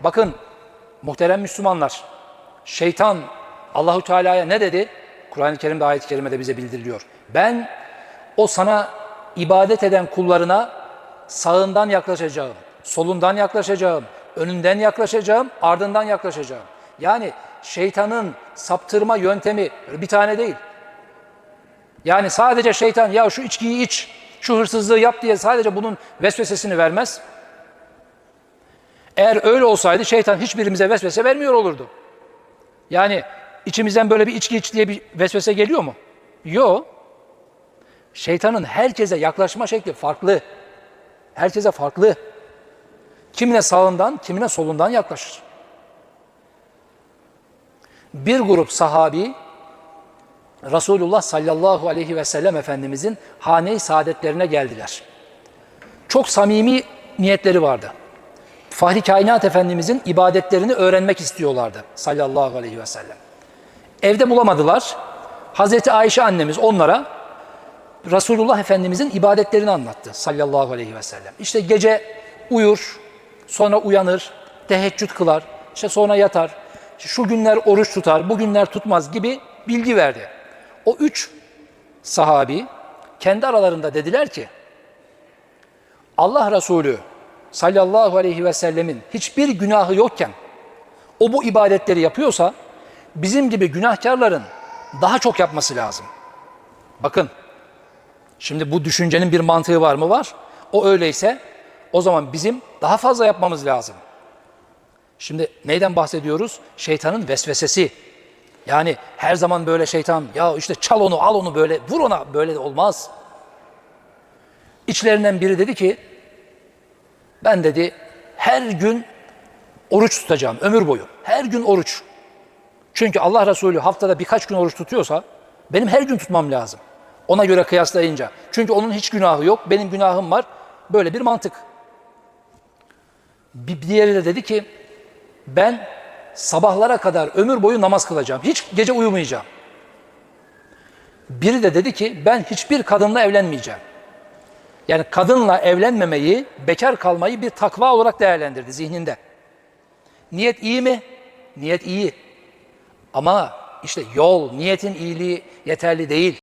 Bakın muhterem Müslümanlar, şeytan Allahu Teala'ya ne dedi? Kur'an-ı Kerim'de ayet-i kerimede bize bildiriliyor. Ben o sana ibadet eden kullarına sağından yaklaşacağım, solundan yaklaşacağım, önünden yaklaşacağım, ardından yaklaşacağım. Yani şeytanın saptırma yöntemi bir tane değil. Yani sadece şeytan ya şu içkiyi iç, şu hırsızlığı yap diye sadece bunun vesvesesini vermez. Eğer öyle olsaydı şeytan hiçbirimize vesvese vermiyor olurdu. Yani içimizden böyle bir içki iç diye bir vesvese geliyor mu? Yok. Şeytanın herkese yaklaşma şekli farklı. Herkese farklı. Kimine sağından, kimine solundan yaklaşır. Bir grup sahabi Resulullah sallallahu aleyhi ve sellem Efendimizin hane-i saadetlerine geldiler. Çok samimi niyetleri vardı. Fahri Kainat Efendimizin ibadetlerini öğrenmek istiyorlardı sallallahu aleyhi ve sellem. Evde bulamadılar. Hazreti Ayşe annemiz onlara Resulullah Efendimizin ibadetlerini anlattı sallallahu aleyhi ve sellem. İşte gece uyur, sonra uyanır, teheccüd kılar, işte sonra yatar, şu günler oruç tutar, bu günler tutmaz gibi bilgi verdi. O üç sahabi kendi aralarında dediler ki Allah Resulü sallallahu aleyhi ve sellemin hiçbir günahı yokken o bu ibadetleri yapıyorsa bizim gibi günahkarların daha çok yapması lazım. Bakın şimdi bu düşüncenin bir mantığı var mı? Var. O öyleyse o zaman bizim daha fazla yapmamız lazım. Şimdi neyden bahsediyoruz? Şeytanın vesvesesi. Yani her zaman böyle şeytan ya işte çal onu al onu böyle vur ona böyle olmaz. İçlerinden biri dedi ki ben dedi her gün oruç tutacağım ömür boyu. Her gün oruç. Çünkü Allah Resulü haftada birkaç gün oruç tutuyorsa benim her gün tutmam lazım. Ona göre kıyaslayınca. Çünkü onun hiç günahı yok, benim günahım var. Böyle bir mantık. Bir diğeri de dedi ki ben sabahlara kadar ömür boyu namaz kılacağım. Hiç gece uyumayacağım. Biri de dedi ki ben hiçbir kadınla evlenmeyeceğim. Yani kadınla evlenmemeyi, bekar kalmayı bir takva olarak değerlendirdi zihninde. Niyet iyi mi? Niyet iyi. Ama işte yol, niyetin iyiliği yeterli değil.